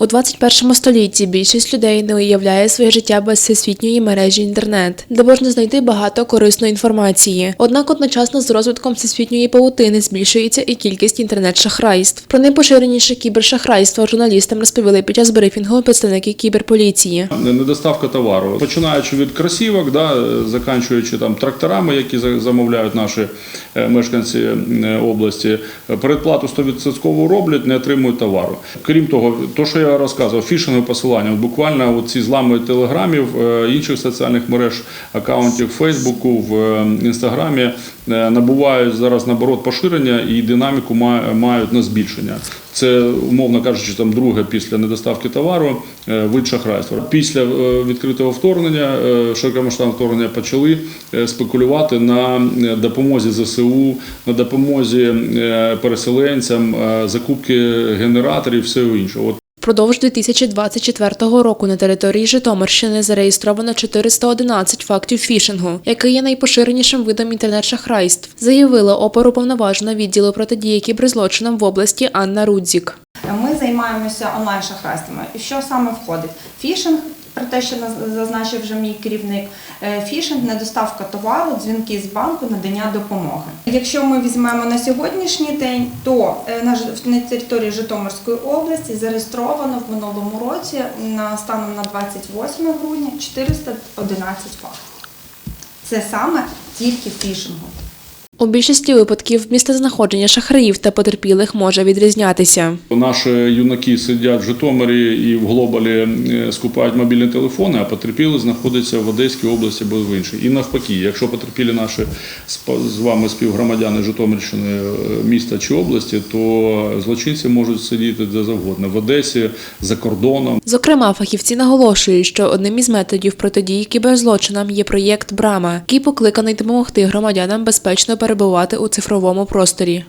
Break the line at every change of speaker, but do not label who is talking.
У 21 столітті більшість людей не уявляє своє життя без всесвітньої мережі інтернет, де можна знайти багато корисної інформації. Однак одночасно з розвитком всесвітньої павутини збільшується і кількість інтернет-шахрайств. Про найпоширеніше кібершахрайство журналістам розповіли під час брифінгу представники кіберполіції.
недоставка товару, починаючи від кросівок, да, е, заканчуючи там тракторами, які замовляють наші е, мешканці е, області, е, передплату 100% роблять, не отримують товару. Крім того, то, що я розказував, фішингове посилання, буквально ці злами телеграмів, е, інших соціальних мереж, акаунтів Фейсбуку, в е, інстаграмі е, набувають зараз наоборот поширення і динаміку ма- мають на збільшення. Це умовно кажучи, там друге після недоставки товару вид шахрайства. Після відкритого вторгнення, широкомасштабного вторгнення почали спекулювати на допомозі ЗСУ, на допомозі переселенцям, закупки генераторів, всього іншого. От
Впродовж 2024 року на території Житомирщини зареєстровано 411 фактів фішингу, який є найпоширенішим видом інтернет-шахрайств, заявила оперуповноважена відділу протидії кіберзлочинам в області Анна Рудзік.
Ми займаємося онлайн-шахрайствами. І що саме входить? Фішинг, про те, що зазначив вже мій керівник, е, фішинг, недоставка товару, дзвінки з банку, надання допомоги. Якщо ми візьмемо на сьогоднішній день, то е, на території Житомирської області зареєстровано в минулому році на станом на 28 грудня 411 фактів. Це саме тільки фішингу.
У більшості випадків місцезнаходження шахраїв та потерпілих може відрізнятися.
Наші юнаки сидять в Житомирі і в глобалі е, скупають мобільні телефони, а потерпіли знаходяться в Одеській області або в іншій. І навпаки, якщо потерпілі наші з вами співгромадяни Житомирщини е, міста чи області, то злочинці можуть сидіти де завгодно в Одесі, за кордоном.
Зокрема, фахівці наголошують, що одним із методів протидії кіберзлочинам є проєкт Брама, який покликаний допомогти громадянам безпечно перебувати у цифровому просторі.